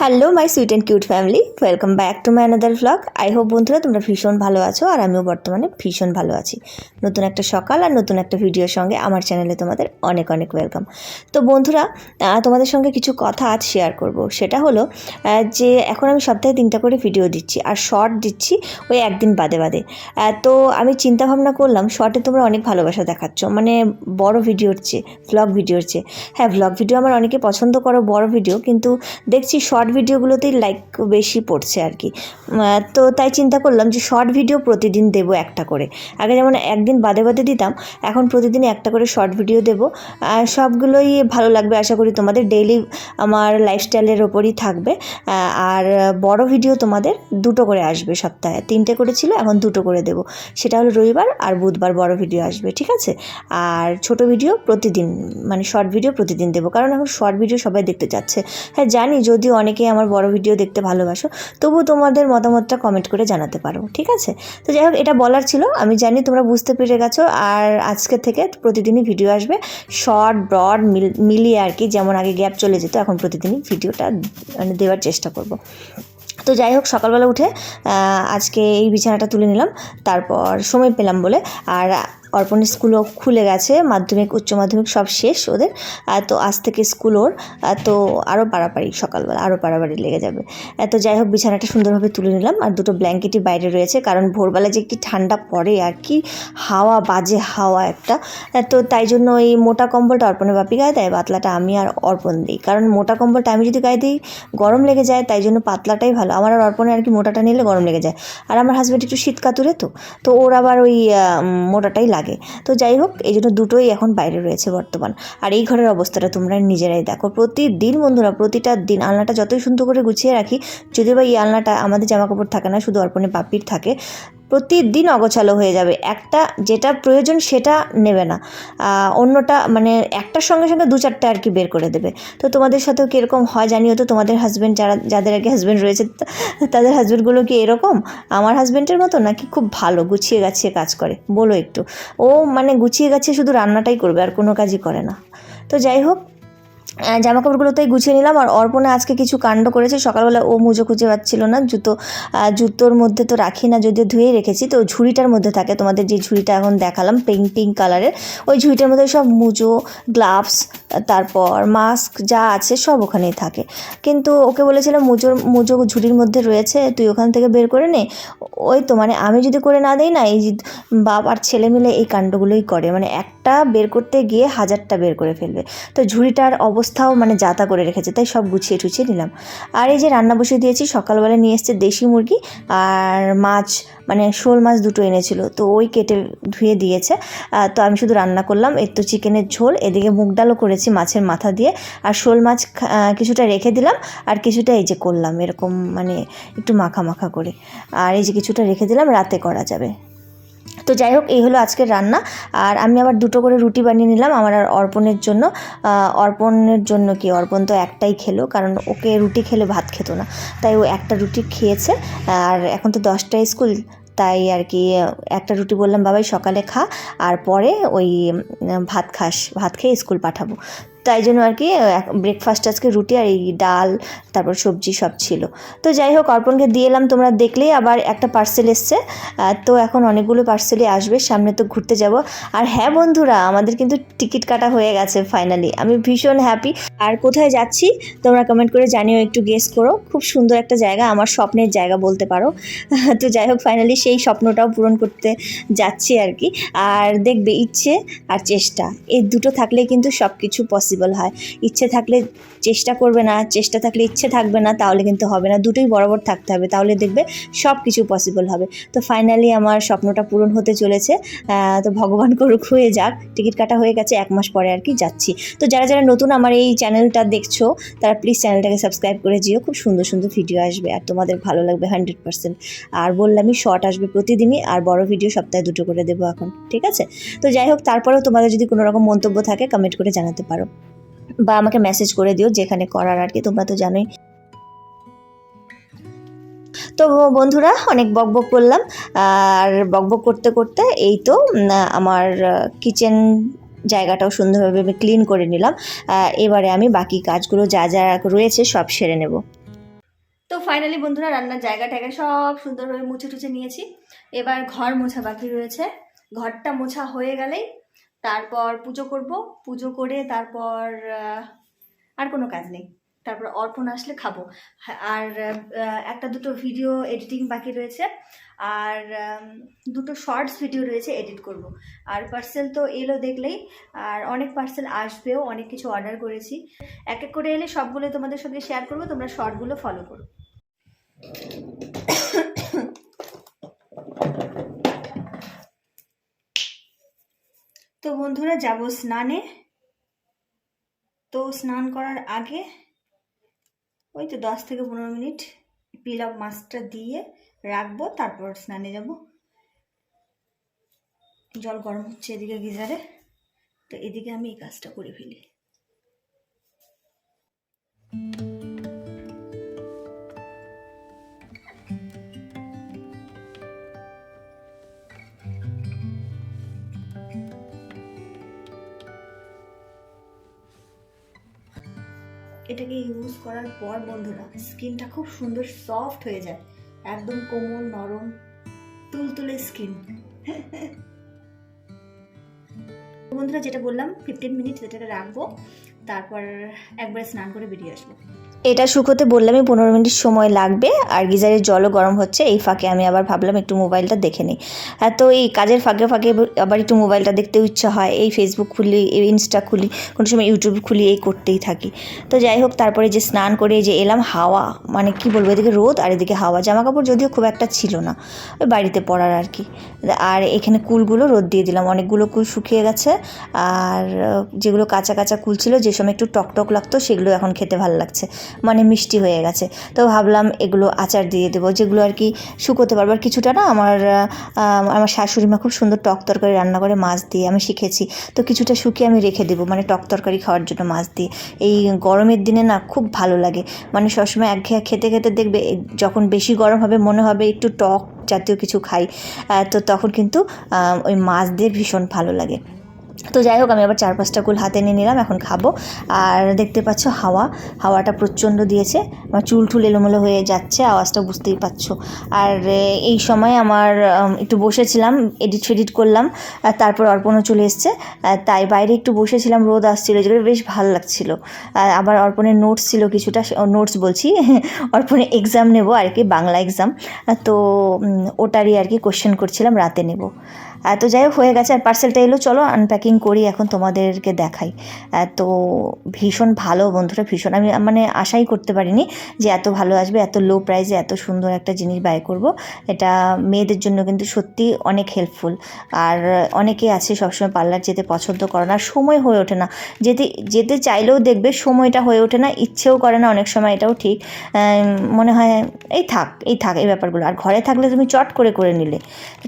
Hello my sweet and cute family welcome back to my another vlog I hope বন্ধুরা তোমরা ভীষণ ভালো আছো আর আমিও বর্তমানে ভীষণ ভালো আছি। নতুন একটা সকাল আর নতুন একটা ভিডিওর সঙ্গে আমার চ্যানেলে তোমাদের অনেক অনেক ওয়েলকাম তো বন্ধুরা তোমাদের সঙ্গে কিছু কথা আজ শেয়ার করব। সেটা হলো যে এখন আমি সপ্তাহে তিনটা করে ভিডিও দিচ্ছি আর শর্ট দিচ্ছি ওই একদিন বাদে বাদে। তো আমি চিন্তা ভাবনা করলাম শর্টে তোমরা অনেক ভালোবাসা দেখাচ্ছ মানে বড় ভিডিওর চেয়ে ভ্লগ ভিডিওর চেয়ে। হ্যাঁ ভ্লগ ভিডিও আমার অনেকে পছন্দ করো, বড় ভিডিও কিন্তু দেখছি শর্ট ভিডিওগুলোতেই লাইক বেশি পড়ছে আর কি। তো তাই চিন্তা করলাম যে শর্ট ভিডিও প্রতিদিন দেবো একটা করে। আগে যেমন একদিন বাদে বাদে দিতাম, এখন প্রতিদিন একটা করে শর্ট ভিডিও দেবো। সবগুলোই ভালো লাগবে, আশা করি তোমাদের। ডেইলি আমার লাইফস্টাইলের ওপরই থাকবে। আর বড় ভিডিও তোমাদের দুটো করে আসবে সপ্তাহে। তিনটে করেছিল, এখন দুটো করে দেবো। সেটা হলো রবিবার আর বুধবার বড় ভিডিও আসবে, ঠিক আছে? আর ছোট ভিডিও প্রতিদিন মানে শর্ট ভিডিও প্রতিদিন দেবো। কারণ এখন শর্ট ভিডিও সবাই দেখতে চাচ্ছে। হ্যাঁ জানি যদিও অনেকেই আমার বড় ভিডিও দেখতে ভালোবাসো তবু তোমাদের মতামতটা কমেন্ট করে জানাতে পারো, ঠিক আছে? তো যাই হোক, এটা বলার ছিল। আমি জানি তোমরা বুঝতে পেরে গেছো, আর আজকে থেকে প্রতিদিনই ভিডিও আসবে। শর্ট ব্রড মিলিয়ে আর কি, যেমন আগে গ্যাপ চলে যেত, এখন প্রতিদিনই ভিডিওটা মানে দেওয়ার চেষ্টা করব। তো যাই হোক, সকালবেলা উঠে আজকে এই বিছানাটা তুলে নিলাম, তারপর সময় পেলাম বলে, আর অর্পণের স্কুলও খুলে গেছে, মাধ্যমিক, উচ্চ মাধ্যমিক সব শেষ ওদের। তো আজ থেকে স্কুল ওর তো আরও পাড়াপাড়ি সকালবেলা আরও পাড়াপাড়ি লেগে যাবে। তো যাই হোক, বিছানাটা সুন্দরভাবে তুলে নিলাম, আর দুটো ব্ল্যাঙ্কেটই বাইরে রয়েছে, কারণ ভোরবেলা যে কি ঠান্ডা পড়ে, আর কি হাওয়া, বাজে হাওয়া একটা। তো তাই জন্য এই মোটা কম্বলটা অর্পণের বাপি গায়ে দেয়, পাতলাটা আমি আর অর্পণ দিই। কারণ মোটা কম্বলটা আমি যদি গায়ে দিই, গরম লেগে যায়, তাই জন্য পাতলাটাই ভালো। আমার আর অর্পণে আর কি মোটাটা নিলে গরম লেগে যায়। আর আমার হাজব্যান্ড একটু শীত কাতুরে তো তো ওর আবার ওই মোটাটাই লাগে। তো যাই হোক এই জন্য দুটোই এখন বাইরে রয়েছে বর্তমান। আর এই ঘরের অবস্থাটা তোমরা নিজেরাই দেখো। প্রতিদিন বন্ধুরা, প্রতিটা দিন আলনাটা যতই সুন্দর করে গুছিয়ে রাখি, যদিও বা এই আলনাটা আমাদের জামাকাপড় থাকে না, শুধু অর্পণে পাপির থাকে প্রতিদিন অগোছালো হয়ে যাবে। একটা যেটা প্রয়োজন সেটা নেবে না। অন্যটা মানে একটার সঙ্গে সঙ্গে দু চারটে আর কি বের করে দেবে। তো তোমাদের সাথেও কীরকম হয় জানিও তো? তোমাদের হাজব্যান্ড যারা, যাদের আগে হাজব্যান্ড রয়েছে, তাদের হাজব্যান্ডগুলো কি এরকম? আমার হাজব্যান্ডের মতো নাকি খুব ভালো, গুছিয়ে গাছিয়ে কাজ করে? বলো একটু। ও মানে গুছিয়ে গাছিয়ে শুধু রান্নাটাই করবে, আর কোনো কাজই করে না। তো যাই হোক জামা কাপড়গুলোতেই গুছিয়ে নিলাম আর অর্পণে আজকে কিছু কাণ্ড করেছে। সকালবেলা ও মুজো খুঁজে পাচ্ছিল না। জুতো জুতোর মধ্যে তো রাখি না, যদিও ধুয়ে রেখেছি। তো ঝুড়িটার মধ্যে থাকে, তোমাদের যে ঝুড়িটা এখন দেখালাম পিঙ্ক পিঙ্ক কালারের ওই ঝুড়িটার মধ্যে সব মুজো গ্লাভস তারপর মাস্ক যা আছে সব ওখানেই থাকে। কিন্তু ওকে বলেছিলাম, মুজোর, মুজো ঝুড়ির মধ্যে রয়েছে, তুই ওখান থেকে বের করে নে। ওই তো মানে আমি যদি করে না দিই না, এই বাপ আর ছেলে মিলে এই কাণ্ডগুলোই করে। মানে একটা বের করতে গিয়ে হাজারটা বের করে ফেলবে। তো ঝুড়িটার অবস্থাও মানে যাতা করে রেখেছে, তাই সব গুছিয়ে টুছিয়ে নিলাম। আর এই যে রান্না বসিয়ে দিয়েছি, সকালবেলা নিয়ে এসছে দেশি মুরগি আর মাছ মানে শোল মাছ দুটো এনেছিল, তো ওই কেটে ধুয়ে দিয়েছে। তো আমি শুধু রান্না করলাম, এর তো চিকেনের ঝোল, এদিকে মুগ ডালও করেছি মাছের মাথা দিয়ে। আর শোল মাছ কিছুটা রেখে দিলাম, আর কিছুটা এই যে করলাম, এরকম মানে একটু মাখা মাখা করে। আর এই যে কিছুটা রেখে দিলাম, রাতে করা যাবে। তো যাই হোক, এই হলো আজকের রান্না। আর আমি আবার দুটো করে রুটি বানিয়ে নিলাম আমার আর অর্পণের জন্য। অর্পণের জন্য কি? অর্পণ তো একটাই খেলো, কারণ ওকে রুটি খেলে ভাত খেতো না। তাই ও একটা রুটি খেয়েছে। আর এখন তো দশটায় স্কুল, তাই আর কি, একটা রুটি বললাম, বাবাই সকালে খা, আর পরে ওই, ভাত খাস, ভাত খেয়ে স্কুল পাঠাবো। তাই জন্য আর কি ব্রেকফাস্ট আজকে রুটি আর এই ডাল, তারপর সবজি সব ছিল। তো যাই হোক, অর্পণকে দিয়ে এলাম, তোমরা দেখলেই আবার একটা পার্সেল এসছে। তো এখন অনেকগুলো পার্সেলই আসবে, সামনে তো ঘুরতে যাব। আর হ্যাঁ বন্ধুরা, আমাদের কিন্তু টিকিট কাটা হয়ে গেছে ফাইনালি আমি ভীষণ হ্যাপি আর কোথায় যাচ্ছি, তোমরা কমেন্ট করে জানিও, একটু গেস করো। খুব সুন্দর একটা জায়গা, আমার স্বপ্নের জায়গা বলতে পারো। তো যাই হোক ফাইনালি সেই স্বপ্নটাও পূরণ করতে যাচ্ছি আর কি। আর দেখবে ইচ্ছে আর চেষ্টা, এই দুটো থাকলে কিন্তু সব কিছু পসিবল হয়। ইচ্ছে থাকলে চেষ্টা করবে না, চেষ্টা থাকলে ইচ্ছে থাকবে না, তাহলে কিন্তু হবে না। দুটোই বরাবর থাকতে হবে, তাহলে দেখবে সব কিছু পসিবল হবে। তো ফাইনালি আমার স্বপ্নটা পূরণ হতে চলেছে। তো ভগবান করুক, হয়ে যাক। টিকিট কাটা হয়ে গেছে, এক মাস পরে আর কি যাচ্ছি। তো যারা যারা নতুন আমার এই চ্যানেলটা দেখছ, তারা প্লিজ চ্যানেলটাকে সাবস্ক্রাইব করে যেও খুব সুন্দর সুন্দর ভিডিও আসবে আর তোমাদের ভালো লাগবে হান্ড্রেড পার্সেন্ট আর বললামই শর্ট আসবে প্রতিদিনই, আর বড় ভিডিও সপ্তাহে দুটো করে দেবো এখন, ঠিক আছে? তো যাই হোক, তারপরেও তোমাদের যদি কোনো রকম মন্তব্য থাকে কমেন্ট করে জানাতে পারো। বা আমাকে মেসেজ করে দিও যেখানে করার আর কি, তোমরা তো জানোই। তো বন্ধুরা, অনেক বকবক করলাম। আর বকবক করতে করতে এই তো আমার কিচেন জায়গাটাও সুন্দরভাবে আমি ক্লিন করে নিলাম। এবারে আমি বাকি কাজগুলো যা যা রয়েছে সব সেরে নেব। তো ফাইনালি বন্ধুরা, রান্নার জায়গা টায়গা সব সুন্দরভাবে মুছে টুছে নিয়েছি। এবার ঘর মোছা বাকি রয়েছে। ঘরটা মোছা হয়ে গেলেই তারপর পুজো করব। পুজো করে তারপর আর কোনো কাজ নেই। তারপর অর্পণ আসলে খাব। আর একটা দুটো ভিডিও এডিটিং বাকি রয়েছে। আর দুটো শর্টস ভিডিও রয়েছে এডিট করব। আর পার্সেল তো এলো দেখলেই। আর অনেক পার্সেল আসবেও, অনেক কিছু অর্ডার করেছি। এক এক করে এলে সবগুলো তোমাদের সঙ্গে শেয়ার করব, তোমরা শর্টগুলো ফলো করো। তো বন্ধুরা যাব স্নানে। তো স্নান করার আগে ওই তো দশ থেকে পনেরো মিনিট পিল আপ মাছটা দিয়ে রাখব, তারপর স্নানে যাব। জল গরম হচ্ছে এদিকে গিজারে, তো এদিকে আমি এই কাজটা করে ফেলি। এটাকে ইউজ করার পর বন্ধুরা স্কিনটা খুব সুন্দর সফট হয়ে যায়। একদম কোমল, নরম, তুলতুলে স্কিন বন্ধুরা, যেটা বললাম ফিফটিন মিনিট এটাকে রাখব। তারপর একবার স্নান করে বেরিয়ে আসব। এটা শুকোতে বললামই পনেরো মিনিট সময় লাগবে, আর গিজারের জলও গরম হচ্ছে, এই ফাঁকে আমি আবার ভাবলাম একটু মোবাইলটা দেখে নিই। আর তো এই কাজের ফাঁকে ফাঁকে আবার একটু মোবাইলটা দেখতেও ইচ্ছা হয়, এই ফেসবুক খুলি, এই ইনস্টা খুলি, কোনো সময় ইউটিউব খুলি, এই করতেই থাকি। তো যাই হোক, তারপরে যে স্নান করে যে এলাম, হাওয়া মানে কি বলব, এদিকে রোদ আর এদিকে হাওয়া জামা কাপড় যদিও খুব একটা ছিল না, ওই বাড়িতে পরার আর কি। আর এখানে কুলগুলো রোদ দিয়ে দিলাম, অনেকগুলো কুল শুকিয়ে গেছে, আর যেগুলো কাঁচা কাঁচা কুল ছিল, যে সময় একটু টক টক লাগতো, সেগুলো এখন খেতে ভালো লাগছে। মানে মিষ্টি হয়ে গেছে। তো ভাবলাম এগুলো আচার দিয়ে দেবো, যেগুলো আর কি শুকোতে পারব। আর কিছুটা না আমার আমার শাশুড়ি মা খুব সুন্দর টক তরকারি রান্না করে মাছ দিয়ে আমি শিখেছি। তো কিছুটা শুকিয়ে আমি রেখে দেবো মানে টক তরকারি খাওয়ার জন্য মাছ দিয়ে। এই গরমের দিনে না খুব ভালো লাগে। মানে সবসময় একঘেয়ে খেতে খেতে দেখবে যখন বেশি গরম হবে মনে হবে একটু টক জাতীয় কিছু খাই। তো তখন কিন্তু ওই মাছ দিয়ে ভীষণ ভালো লাগে। তো যাই হোক, আমি আবার চার পাঁচটা কুল হাতে নিয়ে নিলাম, এখন খাব। আর দেখতে পাচ্ছ হাওয়া, হাওয়াটা প্রচণ্ড দিয়েছে। আমার চুল ঠুল এলোমেলো হয়ে যাচ্ছে, আওয়াজটা বুঝতেই পারছ। আর এই সময় আমার একটু বসেছিলাম, এডিট ফেডিট করলাম তারপর অর্পণও চলে এসছে। তাই বাইরে একটু বসেছিলাম, রোদ আসছিল যেগুলো বেশ ভালো লাগছিল। আবার অর্পণের নোটস ছিল কিছুটা নোটস বলছি অর্পণে এক্সাম নেব, আর কি বাংলা এক্সাম তো ওটারই আর কি কোশ্চেন করছিলাম, রাতে নেব। তো যাই হোক, হয়ে গেছে, আর পার্সেলটা এলো, চলো আনপ্যাকিং করি এখন তোমাদেরকে দেখাই। আহ, তো ভীষণ ভালো বন্ধুরা ভীষণ। আমি মানে আশাই করতে পারিনি যে এত ভালো আসবে এত লো প্রাইসে এত সুন্দর একটা জিনিস বাই করব। এটা মেয়েদের জন্য কিন্তু সত্যি অনেক হেল্পফুল আর অনেকে আছে সবসময় পার্লার যেতে পছন্দ করে না সময় হয়ে ওঠে না। যেতে যেতে চাইলেও দেখবে সময়টা হয়ে ওঠে না ইচ্ছেও করে না অনেক সময় এটাও ঠিক। মনে হয় এই থাক এই থাক এই ব্যাপারগুলো। আর ঘরে থাকলে তুমি চট করে করে নিলে।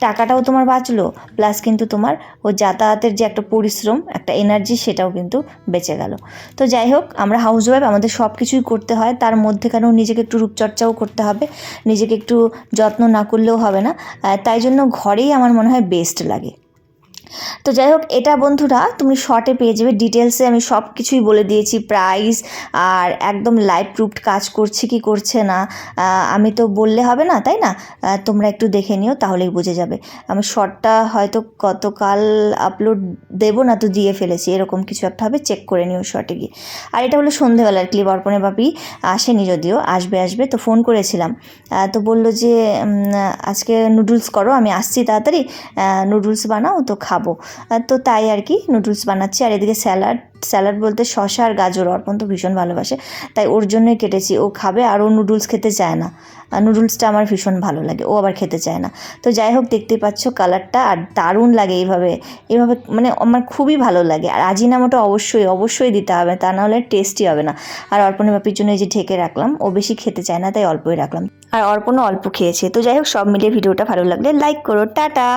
টাকাটাও তোমার বাঁচলো প্লাস কিন্তু তোমার ও যাতায়াতের যে একটা পরিশ্রম, একটা এনার্জি সেটাও কিন্তু বেঁচে গেল। তো যাই হোক, আমরা হাউস ওয়াইফ আমাদের সব কিছুই করতে হয়। তার মধ্যে মধ্যেখানেও নিজেকে একটু রূপচর্চাও করতে হবে। নিজেকে একটু যত্ন না করলেও হবে না। তাই জন্য ঘরেই আমার মনে হয় বেস্ট লাগে। তো যাই হোক, এটা বন্ধুরা, তুমি শর্টে পেয়ে যাবে। ডিটেলসে আমি সব কিছুই বলে দিয়েছি। প্রাইস আর একদম লাইভ প্রুফড কাজ করছে কি করছে না আমি তো বললে হবে না, তাই না? তোমরা একটু দেখে নিও, তাহলেই বুঝে যাবে। আমি শর্টটা হয়তো গতকাল আপলোড দেবো না তো দিয়ে ফেলেছি, এরকম কিছু একটা হবে চেক করে নিও শর্টে গিয়ে। আর এটা হলো সন্ধেবেলার ক্লিপ অর্পণে বাপি আসেনি যদিও, আসবে আসবে, তো ফোন করেছিলাম। তো বলল যে আজকে নুডলস করো, আমি আসছি তাড়াতাড়ি। নুডলস বানাও, তো খাব। তো তাই আর কি নুডলস বানাচ্ছি। আর এদিকে স্যালাড স্যালাড বলতে শশা আর গাজর। অর্পণ তো ভীষণ ভালোবাসে, তাই ওর জন্যই কেটেছি। ও খাবে আর ও নুডলস খেতে চায় না। নুডলসটা আমার ভীষণ ভালো লাগে, ও আবার খেতে চায় না। তো যাই হোক দেখতে পাচ্ছ কালারটা আর দারুণ লাগে এইভাবে। এইভাবে মানে আমার খুবই ভালো লাগে। আর আজিনামোটা অবশ্যই অবশ্যই দিতে হবে, তা নাহলে টেস্টি হবে না। আর অর্পণের বাপির জন্য এই যে ঢেকে রাখলাম, ও বেশি খেতে চায় না, তাই অল্পই রাখলাম। আর অর্পণও অল্প খেয়েছে। তো যাই হোক, সব মিলিয়ে ভিডিওটা ভালো লাগলে লাইক করো। টাটা!